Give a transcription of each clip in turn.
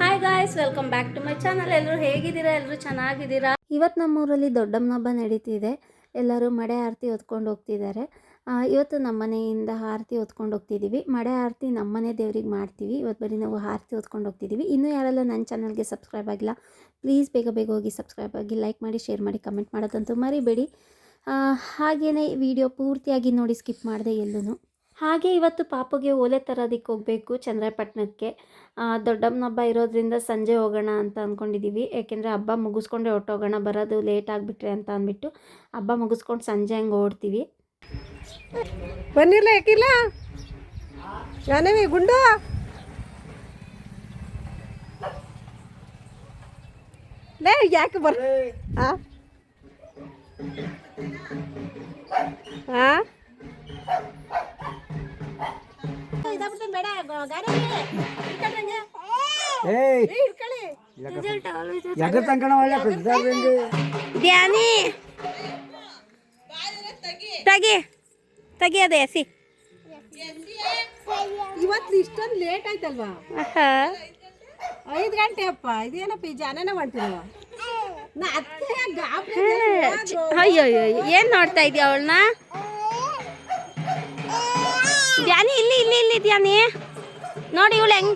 Hi guys welcome back to my channel ಎಲ್ಲರೂ ಹೇಗಿದ್ದೀರಾ? ಎಲ್ಲರೂ ಚೆನ್ನಾಗಿದ್ದೀರಾ? ಇವತ್ತು ನಮ್ಮೂರಲ್ಲಿ ದೊಡ್ಡಮ್ಮನ ಹಬ್ಬ ನಡೀತಿದೆ. ಎಲ್ಲರೂ ಮಡೆ ಆರತಿ ಹೊತ್ಕೊಂಡು ಹೋಗ್ತಿದ್ದಾರೆ. ಇವತ್ತು ನಮ್ಮ ಮನೆಯಿಂದ ಆರತಿ ಹೊತ್ಕೊಂಡು ಹೋಗ್ತಿದ್ದೀವಿ. ಮಡೆ ಆರತಿ ನಮ್ಮನೆ ದೇವ್ರಿಗೆ ಮಾಡ್ತೀವಿ. ಇವತ್ತು ಬರೀ ನಾವು ಆರತಿ ಹೊತ್ಕೊಂಡು ಹೋಗ್ತಿದ್ದೀವಿ. ಇನ್ನೂ ಯಾರೆಲ್ಲ ನನ್ನ ಚಾನಲ್ಗೆ ಸಬ್ಸ್ಕ್ರೈಬ್ ಆಗಿಲ್ಲ ಪ್ಲೀಸ್ ಬೇಗ ಬೇಗ ಹೋಗಿ ಸಬ್ಸ್ಕ್ರೈಬ್ ಆಗಿ ಲೈಕ್ ಮಾಡಿ ಶೇರ್ ಮಾಡಿ ಕಮೆಂಟ್ ಮಾಡೋದಂತೂ ಮರಿಬೇಡಿ. ಹಾಗೆಯೇ ವಿಡಿಯೋ ಪೂರ್ತಿಯಾಗಿ ನೋಡಿ ಸ್ಕಿಪ್ ಮಾಡಿದೆ ಎಲ್ಲೂ ಹಾಗೆ ಇವತ್ತು ಪಾಪುಗೆ ಓಲೆ ತರೋದಕ್ಕೆ ಹೋಗಬೇಕು ಚಂದ್ರಪಟ್ಟಣಕ್ಕೆ ಆ, ದೊಡ್ಡಮ್ಮನ ಹಬ್ಬ ಇರೋದ್ರಿಂದ ಸಂಜೆ ಹೋಗೋಣ ಅಂತ ಅಂದ್ಕೊಂಡಿದ್ದೀವಿ ಯಾಕೆಂದರೆ ಹಬ್ಬ ಮುಗಿಸ್ಕೊಂಡೆ ಹೊರ್ಟೋಗೋಣ ಬರೋದು ಲೇಟ್ ಆಗಿಬಿಟ್ರೆ ಅಂತ ಅಂದ್ಬಿಟ್ಟು ಹಬ್ಬ ಮುಗಿಸ್ಕೊಂಡು ಸಂಜೆ ಹಂಗೆ ಓಡ್ತೀವಿ. ಬನ್ನಿರ್ಲ ಯಾಕಿಲ್ಲ ಯಾನವಿ ಗುಂಡು? ಲೇ ಯಾಕೆ ಬರ್ ಏಯ್. ಒಳ್ಳೆ ಕುದ್ದಾರಂಗೆ ಧ್ಯಾನಿ. ತಗಿ. ತಗಿ ಅದೇ ಎಸಿ. ಇವತ್ತು ಇಷ್ಟೊಂದು ಲೇಟ್ ಆಯ್ತಲ್ವಾ? ಐದು ಗಂಟೆ ಅಪ್ಪ. ಇದೇನಪ್ಪ ಈ ಜಾನನ ಹೊಂಟಿರವ ನಾ ಅತ್ತೆ ಗಾಬ್ರಿ ಅಯ್ಯೋ ಅಯ್ಯೋ ಏನು ನೋಡ್ತಾ ಇದೀಯ ಅವಳನ್ನ? ಧ್ಯಾನಿ, ಇಲ್ಲಿ ಇಲ್ಲಿ ಇಲ್ಲಿ ಧ್ಯಾನಿ. ನೋಡಿ ಇವಳು ಹೆಂಗ್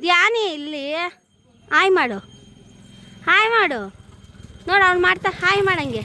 ಧ್ಯಾನಿ, ಇಲ್ಲಿ. ಹಾಯ್ ಮಾಡು. ಹಾಯ್ ಮಾಡು. ನೋಡು, ಅವ್ನು ಮಾಡ್ತಾ ಹಾಯ್ ಮಾಡಂಗೆ.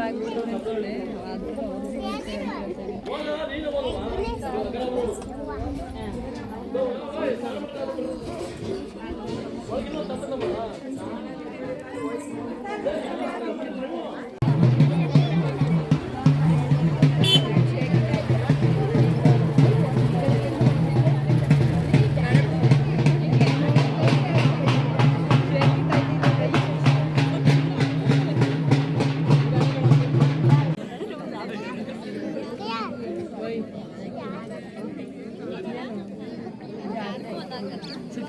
Thank you.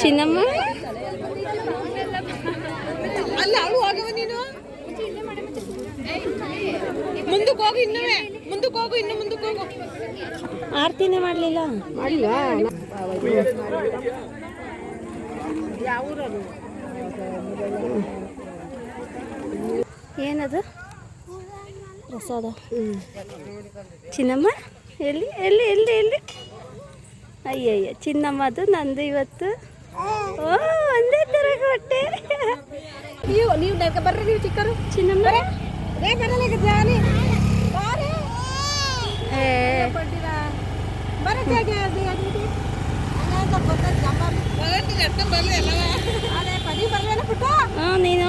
ಚಿನ್ನಮ್ಮ? ಅಲ್ಲ ಅವಳು ಹೋಗವ ನೀನು? ಮುಂದಕ್ಕೆ ಹೋಗು ಇನ್ನೂ ಮುಂದಕ್ಕೆ ಹೋಗು ಇನ್ನು ಮುಂದಕ್ಕೆ ಹೋಗು. ಆರ್ತಿನೇ ಮಾಡಲಿಲ್ಲ? ಮಾಡಿಲ್ಲ ಯಾವ ಊರದು ಏನದು? ಪ್ರಸಾದ. ಚಿನ್ನಮ್ಮ? ಎಲ್ಲಿ ಎಲ್ಲಿ ಎಲ್ಲಿ ಎಲ್ಲಿ? ಅಯ್ಯಯ್ಯ ಚಿನ್ನಮ್ಮ ಅದು ನಂದು ಇವತ್ತು. ಓ ಒಂದೇ ಥರ ಕೊಟ್ಟೆ ನೀವು ನೀವು ಬರ್ರಿ ನೀವು ಚಿಕ್ಕರು ಚಿನ್ನಮ್ಮ? ಏ. ನೀನು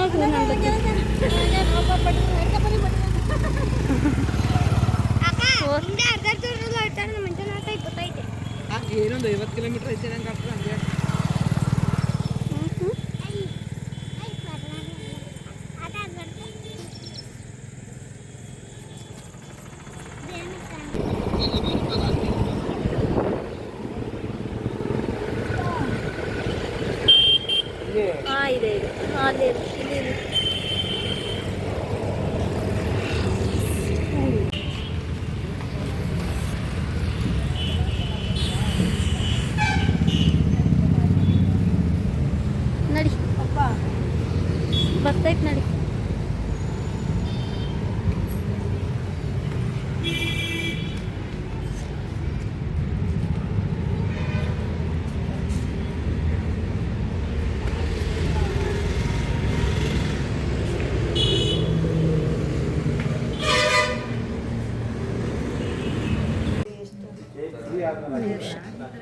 ಏನೊಂದು ಐವತ್ತು ಕಿಲೋಮೀಟರ್ ಐತೆ ನಂಗೆ ಅಪ್ಪ ಹಂಗೆ ಹಾಂ ಇದೆ ಇದೆ ಹಾಂ ಅದೇ ಇದೆ ಇಲ್ಲಿ ಇದೆ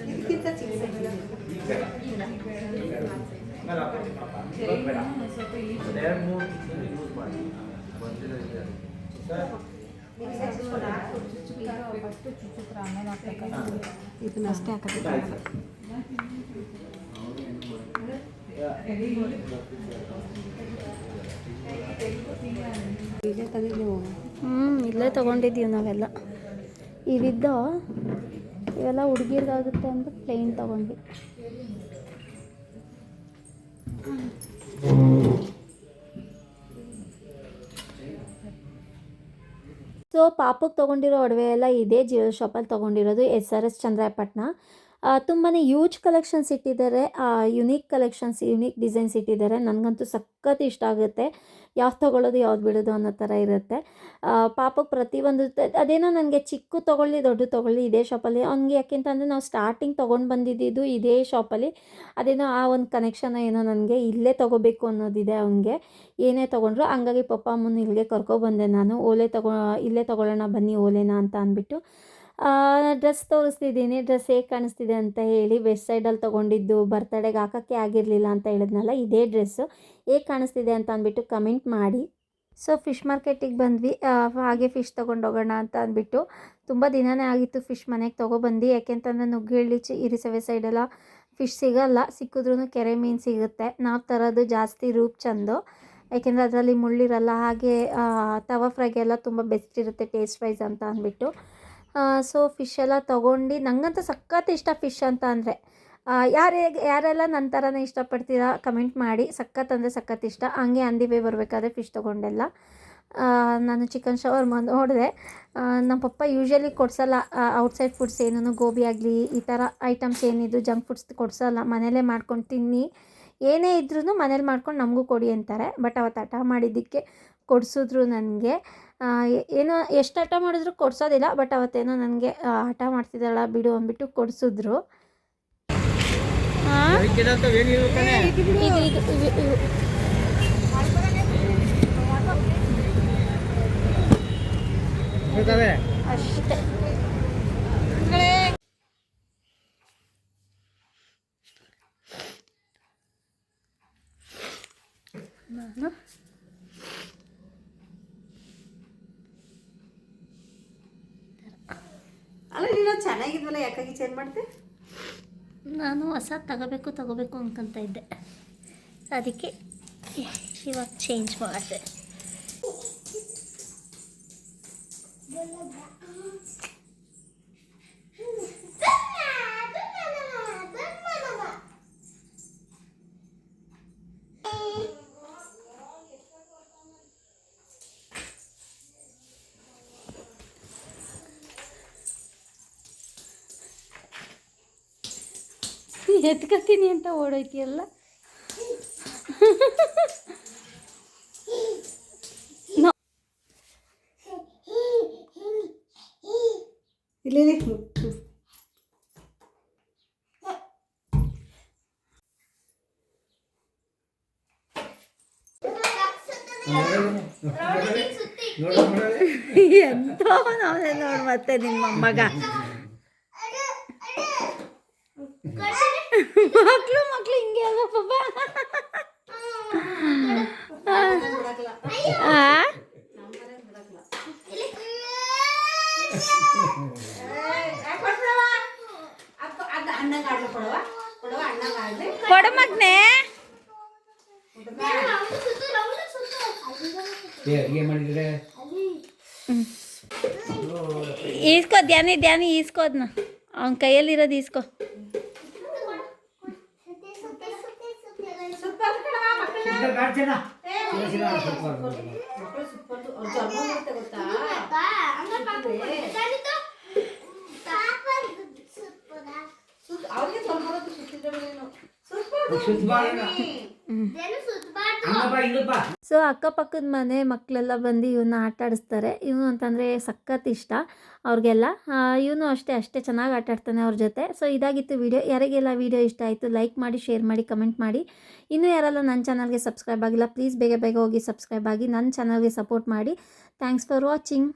ಇದಕ್ಕಿಂತ ಚಿಕ್ಕದಾಗಿದೆ. ಇದನ್ನ ಅಷ್ಟೇ ಹಾಕೋದು ಇಲ್ಲೇ ತಂದಿದ್ದೀವಿ ಹ್ಞೂ ಇಲ್ಲೇ ತಗೊಂಡಿದ್ದೀವಿ ನಾವೆಲ್ಲ. ಇವಿದ್ದ? ಇವೆಲ್ಲ ಹುಡುಗಿರ್ಗಾಗುತ್ತೆ ಅಂತ ಪ್ಲೇನ್ ತೊಗೊಂಡ್ವಿ. ಸೊ ಪಾಪಕ್ಕೆ ತೊಗೊಂಡಿರೋ ಒಡವೆ ಎಲ್ಲ ಇದೇ ಜಿಯೋ ಶಾಪಲ್ಲಿ ತೊಗೊಂಡಿರೋದು ಎಸ್ ಆರ್ ಎಸ್ ಚಂದ್ರಾಯಪಟ್ಟಣ. ತುಂಬಾ ಯೂಜ್ ಕಲೆಕ್ಷನ್ಸ್ ಇಟ್ಟಿದ್ದಾರೆ. ಯುನೀಕ್ ಕಲೆಕ್ಷನ್ಸ್ ಯುನೀಕ್ ಡಿಸೈನ್ಸ್ ಇಟ್ಟಿದ್ದಾರೆ. ನನಗಂತೂ ಸಖತ್ ಇಷ್ಟ ಆಗುತ್ತೆ. ಯಾವ್ದು ತೊಗೊಳ್ಳೋದು, ಯಾವ್ದು ಬಿಡೋದು ಅನ್ನೋ ಥರ ಇರುತ್ತೆ. ಪಾಪಕ್ಕೆ ಪ್ರತಿಯೊಂದು ಅದೇನೋ ನನಗೆ ಚಿಕ್ಕ ತೊಗೊಳ್ಳಿ, ದೊಡ್ಡ ತೊಗೊಳ್ಳಿ ಇದೇ ಶಾಪಲ್ಲಿ ಅವ್ನಿಗೆ ಯಾಕೆಂತಂದರೆ ನಾವು ಸ್ಟಾರ್ಟಿಂಗ್ ತೊಗೊಂಡು ಬಂದಿದ್ದು ಇದೇ ಶಾಪಲ್ಲಿ ಅದೇನೋ ಆ ಒಂದು ಕನೆಕ್ಷನ್ ಏನೋ ನನಗೆ ಇಲ್ಲೇ ತೊಗೋಬೇಕು ಅನ್ನೋದಿದೆ ಅವನಿಗೆ. ಏನೇ ತೊಗೊಂಡ್ರು ಹಂಗಾಗಿ ಪಪ್ಪ ಅಮ್ಮನ ಇಲ್ಲಿಗೆ ಕರ್ಕೊಬಂದೆ ನಾನು. ಓಲೆ ತಗೋ, ಇಲ್ಲೇ ತೊಗೊಳ್ಳೋಣ ಬನ್ನಿ ಓಲೆನ ಅಂತ ಅಂದ್ಬಿಟ್ಟು ಡ್ರೆಸ್ ತೋರಿಸ್ತಿದ್ದೀನಿ, ಡ್ರೆಸ್ ಹೇಗೆ ಕಾಣಿಸ್ತಿದೆ ಅಂತ ಹೇಳಿ, ವೆಸ್ಟ್ ಸೈಡಲ್ಲಿ ತೊಗೊಂಡಿದ್ದು ಬರ್ತಡೆಗೆ ಹಾಕೋಕ್ಕೆ ಆಗಿರಲಿಲ್ಲ ಅಂತ ಹೇಳಿದ್ನಲ್ಲ, ಇದೇ ಡ್ರೆಸ್ಸು ಹೇಗೆ ಕಾಣಿಸ್ತಿದೆ ಅಂತ ಅಂದ್ಬಿಟ್ಟು ಕಮೆಂಟ್ ಮಾಡಿ. ಸೊ, ಫಿಶ್ ಮಾರ್ಕೆಟಿಗೆ ಬಂದ್ವಿ. ಹಾಗೆ ಫಿಶ್ ತೊಗೊಂಡೋಗೋಣ ಅಂತ ಅಂದ್ಬಿಟ್ಟು ತುಂಬ ದಿನವೇ ಆಗಿತ್ತು ಫಿಶ್ ಮನೆಗೆ ತೊಗೊಬಂದು. ಯಾಕೆಂತಂದರೆ ನುಗ್ಗಿಹಳ್ಳಿ ಚಿ, ಇರಿಸವೆ ಸೈಡೆಲ್ಲ ಫಿಶ್ ಸಿಗಲ್ಲ ಸಿಕ್ಕಿದ್ರೂ ಕೆರೆ ಮೀನು ಸಿಗುತ್ತೆ. ನಾವು ತರೋದು ಜಾಸ್ತಿ ರೂಪ್ ಚಂದು. ಯಾಕೆಂದರೆ ಅದರಲ್ಲಿ ಮುಳ್ಳಿರಲ್ಲ, ಹಾಗೆ ತವಾ ಫ್ರೈಗೆಲ್ಲ ತುಂಬ ಬೆಸ್ಟ್ ಇರುತ್ತೆ ಟೇಸ್ಟ್ ವೈಸ್ ಅಂತ ಅಂದ್ಬಿಟ್ಟು. ಸೊ ಎಲ್ಲ ತೊಗೊಂಡು ನಂಗಂತೂ ಸಖತ್ ಇಷ್ಟ ಫಿಶ್ ಅಂತ ಅಂದರೆ. ಯಾರೇ, ಯಾರೆಲ್ಲ ನನ್ನ ಥರನೇ ಇಷ್ಟಪಡ್ತೀರಾ ಕಮೆಂಟ್ ಮಾಡಿ. ಸಖತ್ ಅಂದರೆ ಸಖತ್ ಇಷ್ಟ. ಹಂಗೆ ಅಂದಿವೆ ಬರಬೇಕಾದ್ರೆ ಫಿಶ್ ತೊಗೊಂಡೆಲ್ಲ. ನಾನು ಚಿಕನ್ ಶವರ್ಮ ನೋಡಿದೆ. ನಮ್ಮ ಪಪ್ಪ ಯೂಶ್ವಲಿ ಕೊಡ್ಸಲ್ಲ. ಔಟ್ಸೈಡ್ ಫುಡ್ಸ್ ಏನೂ ಗೋಬಿ ಆಗಲಿ, ಈ ಥರ ಐಟಮ್ಸ್ ಏನಿದು ಜಂಕ್ ಫುಡ್ಸ್ ಕೊಡ್ಸಲ್ಲ. ಮನೇಲೇ ಮಾಡ್ಕೊಂಡು ತಿನ್ನಿ. ಏನೇ ಇದ್ರೂ ಮನೇಲಿ ಮಾಡ್ಕೊಂಡು ನಮಗೂ ಕೊಡಿ ಅಂತಾರೆ. ಬಟ್ ಅವತ್ತು ಹಠ ಮಾಡಿದ್ದಕ್ಕೆ ಕೊಡಿಸಿದ್ರು ನನಗೆ. ಏನೋ ಎಷ್ಟು ಹಠ ಮಾಡಿದ್ರು ಕೊಡ್ಸೋದಿಲ್ಲ ಬಟ್ ಅವತ್ತೇನೋ ನನಗೆ ಹಠ ಮಾಡ್ತಿದ್ದಾಳ ಬಿಡು ಅಂದ್ಬಿಟ್ಟು ಕೊಡಿಸಿದ್ರು. ಅಷ್ಟೇ ನಾನು ಅಲ್ಲ ನೀನು ಚೆನ್ನಾಗಿದ್ವಲ್ಲ ಯಾಕಾಗಿ ಚೇಂಜ್ ಮಾಡ್ತೆ ನಾನು ಹೊಸ ತಗೋಬೇಕು ತಗೋಬೇಕು ಅನ್ಕೊಂತ ಇದ್ದೆ. ಅದಕ್ಕೆ ಇವಾಗ ಚೇಂಜ್ ಮಾಡಿದೆ. ಎತ್ಕತೀನಿ ಅಂತ ಓಡೋಯ್ತಿಯಲ್ಲ? ಇಲ್ಲಿ ಇಲ್ಲಿ. ಎಂತ ನೋಡಿ ಮತ್ತೆ ನಿಮ್ಮ ಮಗ. ಮಾಡಿದ್ರೆ ಈಸ್ಕೋ ಧ್ಯಾನಿ ಧ್ಯಾನಿ ಈಸ್ಕೋ ಅದನ್ನ ಅವನ ಕೈಯಲ್ಲಿರೋದು ಈಸ್ಕೋ ಸ್ವಲ್ಪ ಕೊಡವ ಮಕ್ಕಳನ್ನ ಮಕ್ಕಳು ಸೂಪರ್ ಅವ್ರಿಗೆ ಸ್ವಲ್ಪ ಸೊ ಅಕ್ಕಪಕ್ಕದ ಮನೆ ಮಕ್ಕಳೆಲ್ಲ ಬಂದು ಇವನ್ನ ಆಟ ಆಡಿಸ್ತಾರೆ. ಇವನು ಅಂತಂದರೆ ಸಖತ್ ಇಷ್ಟ. ಅವ್ರಿಗೆಲ್ಲ ಇವನು ಅಷ್ಟೇ ಅಷ್ಟೇ ಚೆನ್ನಾಗಿ ಆಟ ಆಡ್ತಾನೆ ಅವ್ರ ಜೊತೆ. ಸೊ ಇದಾಗಿತ್ತು ವಿಡಿಯೋ. ಯಾರಿಗೆಲ್ಲ ವಿಡಿಯೋ ಇಷ್ಟ ಆಯಿತು ಲೈಕ್ ಮಾಡಿ ಶೇರ್ ಮಾಡಿ ಕಮೆಂಟ್ ಮಾಡಿ. ಇನ್ನೂ ಯಾರೆಲ್ಲ ನನ್ನ ಚಾನಲ್ಗೆ ಸಬ್ಸ್ಕ್ರೈಬ್ ಆಗಿಲ್ಲ ಪ್ಲೀಸ್ ಬೇಗ ಬೇಗ ಹೋಗಿ ಸಬ್ಸ್ಕ್ರೈಬ್ ಆಗಿ ನನ್ನ ಚಾನಲ್ಗೆ ಸಪೋರ್ಟ್ ಮಾಡಿ. Thanks for watching